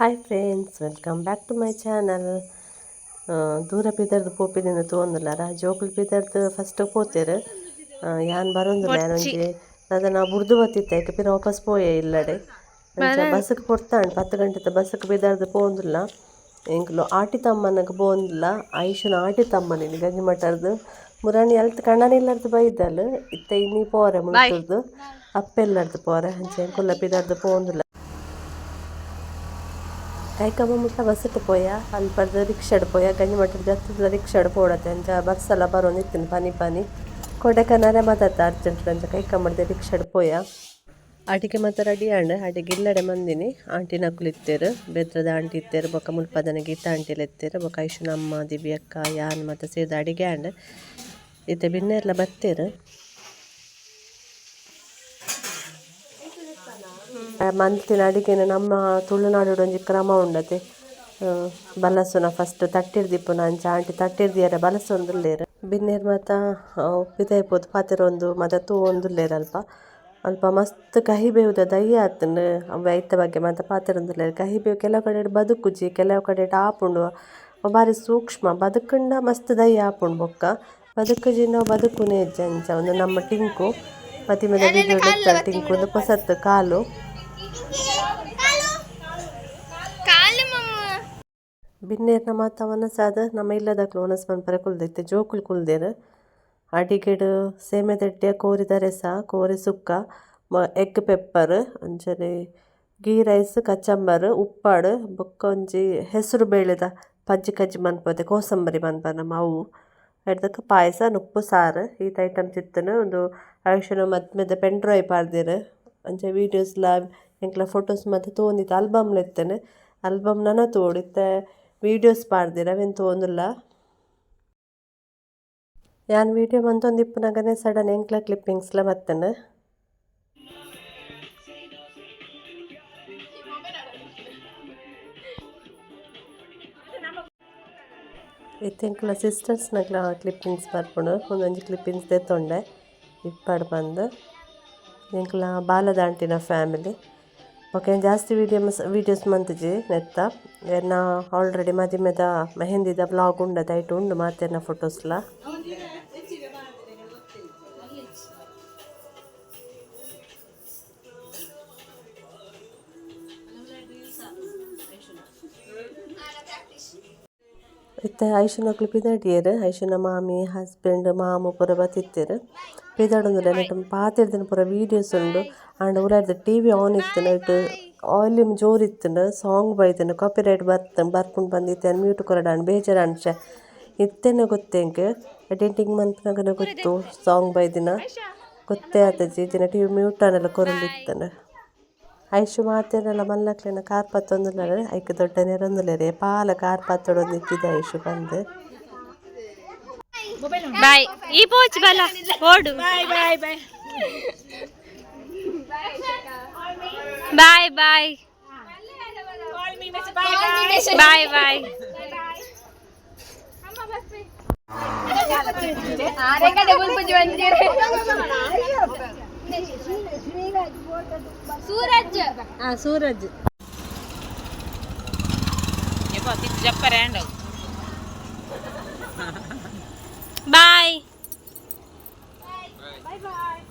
Hi friends welcome back to my channel ದೂರ ಬಿದ್ದರ್ದು ಪೋಪಿನಿಂದ ತೋಂದುಲ್ಲಾರ ಜೋಕುಲು ಬಿದ್ದರ್ದು ಫಸ್ಟ್ ಪೋತೇರು. ಯಾನ್ ಬರೋಂದುಲ್ಲ ಯಾನೊಂಜಿ ನಾವು ಬುಡ್ದು ಬತ್ತಿತ್ತೆ ಯಾಕೆ ಪಿರ ವಾಪಸ್ ಪೋಯೆ ಇಲ್ಲಡೆ. ಬಸ್ಸಿಗೆ ಕೊಡ್ತಾಂಡ್ ಪತ್ತು ಗಂಟೆದ ಬಸ್ಸಿಗೆ ಬಿದ್ದರ್ದು ಪೋಂದುಲ್ಲ. ಹೆಂಗ್ಲು ಆಟಿ ತಮ್ಮನಗೆ ಬೋಂದಿಲ್ಲ ಆಯುಷನ ಆಟಿ ತಮ್ಮನಿಗೆ ಗಂಜಿ ಮಠರ್ದು. ಮುರಾಣಿ ಅಲ್ತ್ ಕಣ್ಣನಿಲ್ಲರ್ದು ಬೈದಲ್ ಇತ್ತ ಇನ್ನಿ ಪೋರೆ ಮುಳ್ತದ್ದು ಅಪ್ಪೆಲ್ಲರ್ದು ಪೋರೆ ಹಂಚೆ ಎಂಕುಲ್ಲ ಬಿದ್ದರ್ದು ಪೋಂದುಲ್ಲ. ಕೈಕಮ್ಮ ಮುಟ್ಟ ಬಸ್ಸಿಟ್ಟು ಪೋಯ ಅಲ್ಲಿ ಪಡ್ದು ರಿಕ್ಷಾಡ್ ಪೋಯ ಗಂಜಿ ಮಟ್ಟದ ಜತ್ತದ ರಿಕ್ಷಾಡ್ ಪೋಡತ್ತೆ ಅಂಚ ಬಸ್ ಎಲ್ಲ ಬರೋ ನಿತ್ತಿನ ಪನಿ ಪನಿ ಕೊಡೆಕನರೆ ಮಾತಾಡ್ತಾ ಅರ್ಜೆಂಟ್ ಅಂಚ ಕೈಕಮ್ಮಡ್ದೆ ರಿಕ್ಷಾಡ್ ಪೋಯ ಅಡಿಗೆ ಮತ್ತೆ ರೆಡಿ ಆಂಡ್ ಅಡಿಗೆ ಇಲ್ಲಡೆ ಮಂದಿನಿ ಆಂಟಿ ನಕುಲು ಇತ್ತೇರು ಬೆದ್ರದ ಆಂಟಿ ಇತ್ತೇರು ಬೊಕ್ಕ ಮುಲ್ಪದನ ಗೀತಾ ಆಂಟಿಲ್ ಎತ್ತೇರು ಬೊಕ್ಕ ಐಶುನ ಅಮ್ಮ ದಿವ್ಯಕ್ಕ ಯಾನ್ ಮತ್ತೆ ಸೇದ ಅಡಿಗೆ ಆಂಡ್ ಇತ್ತೆ ಬಿನ್ನೆರ್ಲ ಬತ್ತೇರು ಮಂತಿನ ಅಡಿಗೆನ ನಮ್ಮ ತುಳುನಾಡು ಒಂಜಿ ಕ್ರಮ ಉಂಡತೆ. ಬಲಸುನ ಫಸ್ಟ್ ತಟ್ಟಿರ್ದಿಪ್ಪುನ ಅಂಚ ಆಂಟಿ ತಟ್ಟಿರ್ದಿಯರ ಬಲಸೊಂದುಲ್ಲೇರ. ಬಿನ್ನೇರ್ ಮಾತ ಪಿದಾಯ್ಪೋದು ಪೋದು ಒಂದು ಮದ ತೂ ಒಂದುಲ್ಲೇರ ಅಲ್ಪ ಅಲ್ಪ ಮಸ್ತ್ ಕಹಿ ಬೇವುದ ದಯ್ಯ ಅವ ಐತ ಬಗ್ಗೆ ಮಾತ ಪಾತೆರೊಂದುಲ್ಲೇರು ಕಹಿ ಬೇವು ಕೆಲವು ಕಡೆ ಬದುಕುಜಿ, ಕೆಲವು ಕಡೆ ಆಪುಂಡು ಬಾರಿ ಸೂಕ್ಷ್ಮ, ಬದುಕಂಡ ಮಸ್ತ್ ದಯ್ಯ ಆಪುಂಡು ಬೊಕ್ಕ. ಬದುಕುಜಿ ನಾವು ಬದುಕುನೇ ಅಂಚ ಒಂದು ನಮ್ಮ ಟಿಂಕು. ಮತಿಮದ ಮೇಲೆ ಟಿಂಕು ಪೊಸತ್ತು ಕಾಲು. ಕಾಲು ನಮ್ಮ ಬಿನ್ನೇರ್ನ ಸಾದ, ನಮ್ಮ ಇಲ್ಲದಕ್ಲು ಒನಸ್ ಮನ್ಪರೆ ಕುಲ್ದೈತೆ ಜೋಕುಲ್ ಕುಲ್ದೇರ ಅಡಿಗೆಡು ಸೇಮೆ ದಡ್ಡೆ ಕೋರಿದ ರೆಸ ಕೋರಿ ಸುಕ್ಕ, ಮ ಎಗ್ ಪೆಪ್ಪರ್ ಅಂಚನೆ ಗೀ ರೈಸ್ ಕಚ್ಚಂಬರ್, ಉಪ್ಪಾಡು ಬೊಕ್ಕ ಒಂಜಿ ಹೆಸರು ಬೇಳೆದ ಪಜ್ಜಿ ಕಜ್ಜಿ ಮನ್ಪದೆ ಕೋಸಂಬರಿ ಮನ್ಪನ ನಮ್ಮ ಅವು. ಹಿಡ್ದಕ್ಕೆ ಪಾಯಸ, ನುಪ್ಪು, ಸಾರು ಈ ಐಟಮ್ಸ್ ಚಿತ್ತನ ಒಂದು ಆಯುಷನ ಪೆನ್ ಡ್ರೈವ್ ಪಾರ್ದಿರು ಅಂಚೆ ವೀಡಿಯೋಸ್ಲ ಎಂಕ್ಲ ಫೋಟೋಸ್ ಮತ್ತೆ ತೋಂದಿತ್ತು ಆಲ್ಬಮ್ಲ ಇತ್ತೇನೆ ಆಲ್ಬಮ್ ನನ ತೋಡಿತ್ತೆ ವೀಡಿಯೋಸ್ ಪಾಡ್ದಿರ ಅವೇನು ತೋಂದಿಲ್ಲ ಯಾನ್ ವೀಡಿಯೋ ಮಂತೊಂದು ಇಪ್ಪನಾಗನೆ ಸಡನ್ ಎಂಕ್ಲ ಕ್ಲಿಪ್ಪಿಂಗ್ಸ್ಲ ಮತ್ತೆನೆ ಇತ್ತೆಂಕ್ಲ ಸಿಸ್ಟರ್ಸ್ನಕ್ಲ ಕ್ಲಿಪ್ಪಿಂಗ್ಸ್ ಬರ್ಪುಂಡು ಒಂದೊಂಜಿ ಕ್ಲಿಪ್ಪಿಂಗ್ಸ್ ದೆತ್ತೊಂಡೆ ಇಪ್ಪಾಡ್ ಬಂದು. ಎಂಕ್ಲ ಬಾಲದಾಂಟಿನ ಫ್ಯಾಮಿಲಿ ಓಕೆ ಜಾಸ್ತಿ ವೀಡಿಯೋಸ್ ವೀಡಿಯೋಸ್ ಮಂತುಜಿ ನೆತ್ತ ಎನ್ನ ಆಲ್ರೆಡಿ ಮದಿಮೆದ ಮೆಹಂದಿದ ಬ್ಲಾಗ್ ಉಂಡ ದೈಟ್ ಉಂಡು ಮಾತೆರ್ನ ಫೋಟೋಸ್ಲ ಇತ್ತೆ ಐಶುನಕ್ಲು ಪಿದಾಡಿಯರು ಐಶುನ ಮಾಮಿ ಹಸ್ಬೆಂಡ್ ಮಾಮು ಪೂರ ಬತ್ತಿತ್ತೇರು ಪಿದಾಡೊಂದುಲ್ಲ ನೆಟ್ ಪಾತೆರ್ದಿನ ಪೂರ ವೀಡಿಯೋಸ್ ಉಂಡು. ಆಂಡ ಉಲಾರ್ದ ಟಿ ವಿ ಆನ್ ಇತ್ತು ಇಟ್ ವಾಲ್ಯೂಮ್ ಜೋರ್ ಇತ್ತಂಡು ಸಾಂಗ್ ಬೈತನು ಕಾಪಿ ರೈಟ್ ಬರ್ತ ಬರ್ಪುಂಡು ಬಂದಿತ್ತೆ. ಮ್ಯೂಟ್ ಕೊರಡಾಂಡ್ ಬೇಜಾರು ಅನ್ಸ. ಇತ್ತೇನೆ ಗೊತ್ತೇಂಗೆ ಎಡಿಟಿಂಗ್ ಮಂತ್ನಾಗನ ಗೊತ್ತು. ಸಾಂಗ್ ಬೈದಿನ. ಗೊತ್ತೇ ಆತಜಿ ದಿನ ಟಿ ವಿ ಮ್ಯೂಟನೆಲ್ಲ ಕೊರಲಿತ್ತಂಡು ಐಶು ಮಾತೇನಲ್ಲ ಮಲ್ಲಕ್ಲೆನ ಕಾರ್ ಪತ್ತೊಂದುಲ್ಲ ಐಕೆ ದೊಡ್ಡ ನೆರೊಂದುಲ್ಲೆರೆ. ಪಾಲ ಕಾರ್ ಪತ್ತೊಡೊಂದು ಇತ್ತಿದ ಐಶು ಬಂದು. బాయ్. ఈ పోచ్ బల ఓడు bye bye bye. Bye bye. Bye bye. Suraj. Suraj చెప్పరా ಬಲ ಓಡು ಬಾಯ್ ಬಾಯ್ ಬಾಯ್ ಬಾಯ್ ಬಾಯ್ ಬಾಯ್ ಬಾಯ್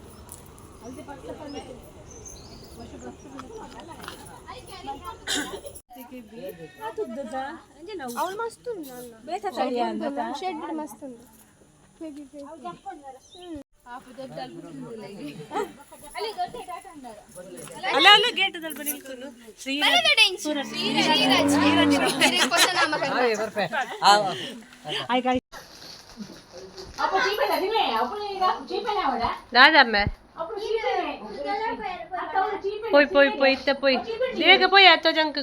ಸೂರಜ್ ಹಾಂ ಸೂರಜ್ ಬಾಯ್ ರಾಜಮ್ಮ రాదమ్మ పోయి పోయి పోయి ఇత్త పోయి లేకపోయి అత్త జంకు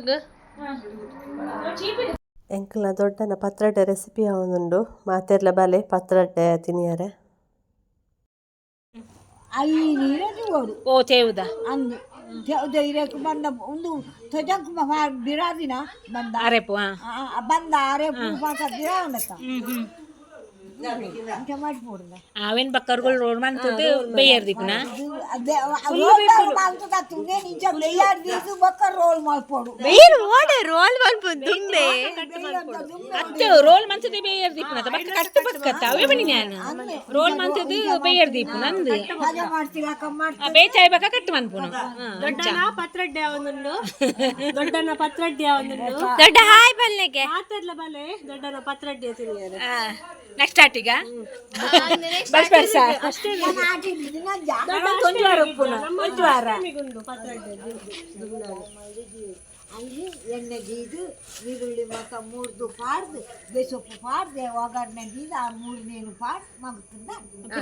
ಎಂಕಲ್ನ ದೊಡ್ಡನ ಪತ್ರೊಡೆ ರೆಸಿಪಿ ಯಾವೊಂದುಂಡು ಮಾತೆರ್ಲ ಬಲೆ ಪತ್ರೊಡೆ ತಿನಿಯರೆ ಓ ತೇವುದ ಅಂದು ದೇವ್ದ ಇರಕ್ಕೆ ಬಂದ ಒಂದು ತೊಜಂಕು ಬಿರಾದಿನ ಬಂದ ಅರೆಪು ಬಂದ ಅರೆಪು ಮಾತಾಡ್ತೀರಾ ಅವನತ್ತ ಉಂಡತ್ತ ಅಂಚ ಮಾಡಿಬಿಡುದ ಅವೇನ್ ಬಕ್ಕರ್ಗಳು ರೋಡ್ ಮಾಡ್ತದೆ ಬೇಯರ್ ದಿಕ್ನ ಅದೇ ರೋಲ್ ಮಾಡ್ತದ ನೇನು ಅತ್ತೆ ರೋಲ್ ಮಂತದೆ ಬೇಯರ್ ದೀಪನ ಬಕ್ಕ ಕಟ್ಟು ಬಕ್ಕತ್ತ ಅವೇ ಬನ್ನಿ ನಾನು ರೋಲ್ ಮಂತದ ಬೇಯರ್ ದೀಪ ನಂದು ಬೇಚಾಯ್ ಬಕ್ಕ ಕಟ್ಟು ಮನ್ಪುನು ದೊಡ್ಡನ ಪತ್ರಡ್ಡೆ ಅವನನ್ನು ದೊಡ್ಡನ ಪತ್ರಡ್ಡೆ ಅವನನ್ನು ದೊಡ್ಡ ಹಾಯ್ ಬಲ್ಲೆಗೆ ಮಾತಾಡ್ಲ ಬಲೆ ದೊಡ್ಡನ ಪತ್ರಡ್ಡೆ ತಿನ್ನಿಯಾರೆ ನೆಕ್ಸ್ಟ್ ಆಟಿಗ ಬಸ್ ಬರ್ಸ ಅಷ್ಟೇ ಒಂದು ವಾರ ಉಪ್ಪುನ ಒಂದು ವಾರ ಪತ್ರಡ್ಡೆ ಅಲ್ಲಿ ಎಣ್ಣೆ ಗೀದು ಈರುಳ್ಳಿ ಮಾತ ಮೂರ್ದು ಪಾಡ್ದು ಬೇಸೊಪ್ಪು ಪಾಡ್ದೆ ಒಗ್ಗರಣೆ ಗೀದು ಆ ಮೂರನೇನು ಪಾಡ್ ಮಗ್ತದ.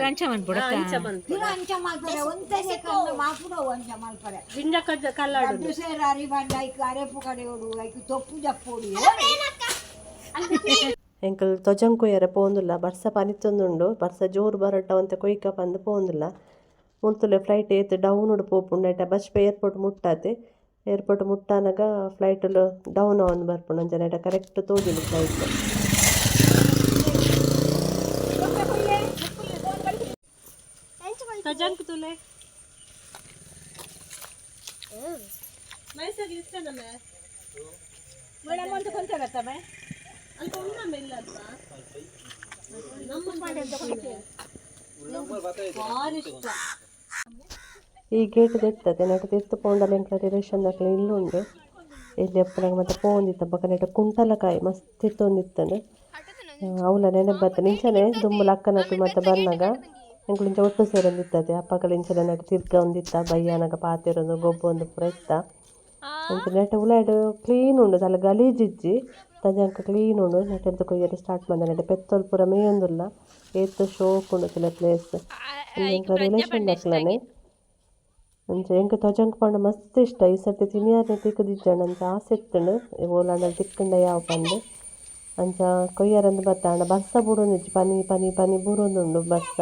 ಅಂಚ ಮಾಡ್ಬಿಡ ಅಂಚ ಮಾಡ್ತಾರೆ. ಒಂದೇ ಕಣ್ಣು ಮಾಪುಡ ಒಂಚ ಮಾಡ್ತಾರೆ. ಗಿಂಜ ಕಜ್ಜ ಕಲ್ಲಾಡು ಅದು ಸೇರಿ ಅರಿ ಬಂಡ ಐಕ್ ಅರೆಪು ಕಡೆ ಓಡು ಐಕ್ ತೊಪ್ಪು ಜಪ್ಪೋಡು ಎಂಕಲ್ ತೊಜಂಗ್ ಕೊಯ್ಯರೆ ಪೋಂದುಲ್ಲ ಬರ್ಸ ಪನಿತ್ತೊಂದುಂಡು ಬರ್ಸ ಜೋರು ಬರಟ್ಟವಂತೆ ಕೊಯ್ಕ ಪಂದು ಪೋಂದುಲ್ಲ. ಮುಲ್ತುಲೆ ಫ್ಲೈಟ್ ಏತ್ ಡೌನ್ ಉಡು ಪೋಪುಂಡ ಬಸ್ ಏರ್ಪೋರ್ಟ್ ಮುಟ್ಟಾತೆ. ಏರ್ಪೋರ್ಟ್ ಮುಟ್ಟಾನಾಗ ಫ್ಲೈಟಲ್ಲಿ ಡೌನ್ ಅವನ್ ಬರ್ಪುಂಡು ಅಂಚನೆ ಕರೆಕ್ಟ್ ತೋದಿಲ್ಲ ಫ್ಲೈಟ್ ಕಜಂಕ್ ತುಲೆ ಮೈಸೂರಿಗೆ ಇಷ್ಟ. ಈ ಗೇಟ್ ತೆತ್ತತೆ ನೆಟ ತೆತ್ತು ಪೋಂಡಲ ಎಂಕ್ಲ ರಿಲೇಷನ್ ದಕ್ಲ ಇಲ್ಲುಂಡು ಇಲ್ಲಿ ಎಪ್ಪನಾಗ ಮತ್ತೆ ಪೋಂದಿತ್ತ ಬಕ್ಕ ಕುಂಟಲಕಾಯಿ ಮಸ್ತ್ ಇತ್ತೊಂದಿತ್ತಂಡು ಅವಳ ನೆನಪತ್ತ ನಿಂಚನೆ ದುಂಬುಲ ಅಕ್ಕನಕ್ಲು ಮತ್ತೆ ಬಂದಾಗ ಇಂಚ ಒಟ್ಟು ಸೇರೊಂದಿತ್ತದೆ ಅಪ್ಪಗಳ ಇಂಚಲ ನೆಟ ತಿರ್ಗ ಒಂದಿತ್ತ ಬಯ್ಯಾನಗ ಪಾತಿರೊಂದು ಗೊಬ್ಬು ಒಂದು ಪೂರ ಇತ್ತ. ಅಂಚ ನೆಟ ಉಲಾಯ್ಡು ಕ್ಲೀನ್ ಉಂಡು. ತಲೆ ಗಲೀಜಿಜ್ಜಿ ತಜಂಕ ಕ್ಲೀನ್ ಉಂಡು. ನೆಟ ಎಡ್ದು ಕೊಯ್ಯರೆ ಸ್ಟಾರ್ಟ್ ಬಂದ ನೆಟ ಪೆತ್ತೊಲ್ ಪೂರ ಮೇಯೊಂದುಲ್ಲ. ಏತ್ತು ಶೋಕ್ ಉಂಡು ತಿಲ ಪ್ಲೇಸ್ ರಿಲೇಷನ್ ದಕ್ಲನೆ ಅಂಚ ಎಂಕ್ ತೊಜಂಕ್ ಪಂಡ ಮಸ್ತ್ ಇಷ್ಟ. ಈ ಸರ್ತಿ ತಿನಿಯಾರ್ನೆ ತಿಕ್ಕದಿಜ್ಜಂಡ ಅಂಚ ಆಸೆ ಇತ್ತಂಡು. ಓಲಾಂಡ ತಿಕ್ಕಂಡ ಯಾವ ಪಂಡ್. ಅಂಚ ಕೊಯ್ಯರಂದು ಬತ್ತಾಂಡ ಬರ್ಸ ಬೂಡೊಂದಿಜ್ಜಿ ಪನಿ ಪನಿ ಪನಿ ಬೂರೊಂದುಂಡು ಬರ್ಸ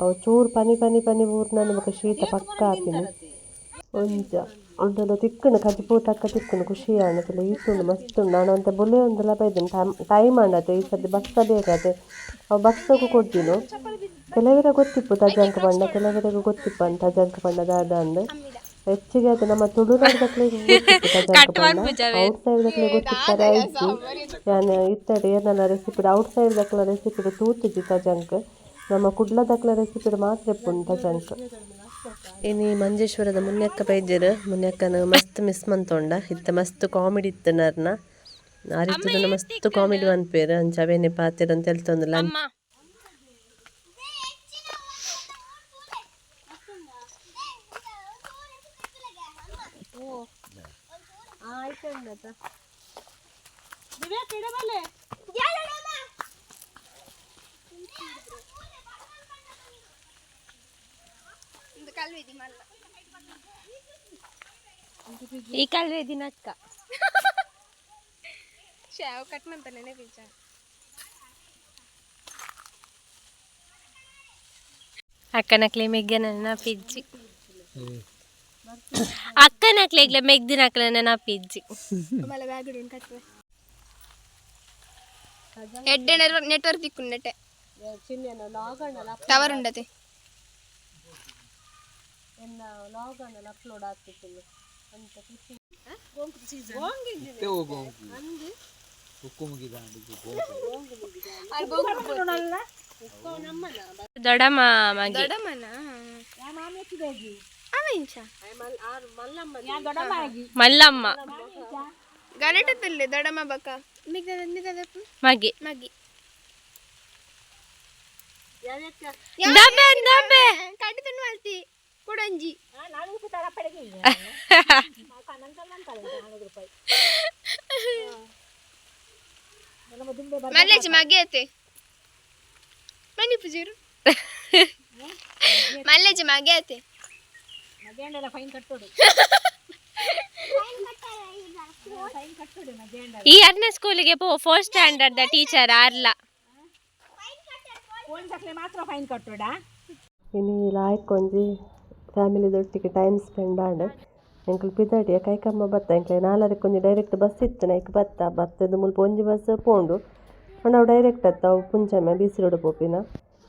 ಅವು ಚೂರು ಪನಿ ಪನಿ ಪನಿ ಬೂರ್ನ ಬೊಕ ಶೀತ ಪಕ್ಕ ಆಪಿನಿ ಒಂಚ ಉಂಟಲ್ಲ ತಿಕ್ಕುಂಡು ಕಜ್ಜಿ ಪೂಟಕ್ಕ ತಿಕ್ಕುಂಡು ಖುಷಿ ಆಂಡಲ ಈತುಂಡು ಮಸ್ತ್ ಉಂಡು ನಾನು ಅಂತ ಬೊಲೆ ಒಂದೆಲ್ಲ ಬೈದಿನಿ ಟೈಮ್ ಟೈಮ್ ಆಂಡತೆ ಈ ಸರ್ತಿ ಬಸ್ಸ ಬೇಕಾದೆ ಅವು ಬಸ್ಸಗೂ ಕೊಡ್ತೀನು? ಕೆಲವರ ಗೊತ್ತಿಪ್ಪು ತಜಂಕ ಪಂಡ ಕೆಲವರಿಗೆ ಗೊತ್ತಿಪ್ಪ ಅಂತ ತಜಂಕ ಪಂಡ ದಾದ ಅಂದ್. ಹೆಚ್ಚಿಗೆ ಅದು ನಮ್ಮ ತುಳುನಾಡದಕ್ಲೆ ಗೊತ್ತಿತ್ತು ತಜಂಕ ಪಂಡ ಔಟ್ ಸೈಡ್ ದಕ್ಲೆ ಗೊತ್ತಿತ್ತಾರೆ ಆಯ್ತು. ಯಾನ್ ಇತ್ತಡೆ ಏನಲ್ಲ ರೆಸಿಪಿ ಔಟ್ ಸೈಡ್ ದಕ್ಲ ರೆಸಿಪಿ ತೂತಿಜಿ ತಜಂಕ್. ನಮ್ಮ ಕುಡ್ಲದಕ್ಲ ರೆಸಿಪಿ ಮಾತ್ರ ಎಪ್ಪುಂಡು ತಜಂಕ್. ಇನ್ನು ಮಂಜೇಶ್ವರದ ಮುನ್ನಕ್ಕ ಬೈದ್ಯರು ಮುನ್ನಕ್ಕನ ಮಸ್ತ್ ಮಿಸ್ ಮಂತೊಂಡ ಇತ್ತ ಮಸ್ತ್ ಕಾಮಿಡಿ ಇತ್ತು ನರ್ನ. ಅರಿತುದನ ಮಸ್ತ್ ಕಾಮಿಡಿ ಒಂದ್ ಅಂಚ ಅವೇನೆ ಪಾತ್ರ ಅಂತ ಹೇಳ್ತೊಂದಿಲ್ಲ ఈ కలు ఇది నక్క. షావ్ కట్టినంతనే నేనే పిలిచాను. అక్క నక్లే మెగ్గనన్న పిజ్జి. అక్క నక్లేగ్ల మెగ్ది నక్లన నా పిజ్జి. హెడ్ నెట్వర్క్ దిక్కున్నట్టే టవర్ ఉండదు. ಎಲ್ಲ ಲಾಗನ್ನೆಲ್ಲ ಅಪ್ಲೋಡ್ ಆಗ್ತಿತ್ತು ಅಂತ ದಡಮ ಮಲ್ಲಮ್ಮ ಗಲಟದಲ್ಲಿ ದಡಮ ಬಕ ಮಗಿ. ಮಗಿ. ಡಬ್ಬ ಕೊಡಂಜಿ. ಮಲ್ಲೇಜ್ ಮಗೇತೆ ಮನಿ ಪೂಜೀರು ಮಲ್ಲೇಜ್ ಮಗೇತೆ ಈ ಎರಡನೇ ಸ್ಕೂಲಿಗೆ ಪೋ ಫೋರ್ತ್ ಸ್ಟ್ಯಾಂಡರ್ಡ್ ದ ಟೀಚರ್ ಅರ್ಲ. ಮಾತ್ರ ಫೈನ್ ಕಟ್ಟೋಡ ಇನ್ನು ಲಾಯಕ್ ಫ್ಯಾಮಿಲಿದೊಟ್ಟಿಗೆ ಟೈಮ್ ಸ್ಪೆಂಡ್ ಆಡ್ ಎಂಕಲ್ ಪಿದಾಡಿಯ ಕೈಕಮ್ಮ ಬತ್ತ ಎಂಕ್ಲೆ ನಾಲರೆ ಕೊಂಜಿ ಡೈರೆಕ್ಟ್ ಬಸ್ ಇತ್ತು ನೈಕ್ ಬತ್ತ ಬತ್ತದ ಮುಲ್ಪ ಒಂಜಿ ಬಸ್ ಪೋಂಡು. ನಾವು ಡೈರೆಕ್ಟ್ ಅತ್ತಾವು ಪುಂಚಮೆ ಬೀಸಿರೋಡು ಪೋಪಿನ.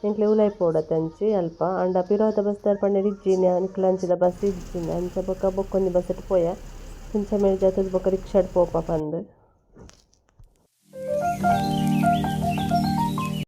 ಎಂಕ್ಲೆ ಉಲೈ ಪೋಡತ್ತಂಚಿ ಅಲ್ಪ ಅಂಡ ಪಿರೋತ ಬಸ್ ದರ್ಪಣೆ ಇಜ್ಜಿನ ನಿಕ್ಲಂಚಿದ ಬಸ್ ಇಜ್ಜಿನ, ಅಂಚ ಬೊಕ ಬೊಕ್ಕೊಂಜಿ ಬಸ್ ಪೋಯ. ಪುಂಚಮೆ ಜತದ ಬೊಕ ರಿಕ್ಷಾಡ್ ಪೋಪ ಪಂದ್.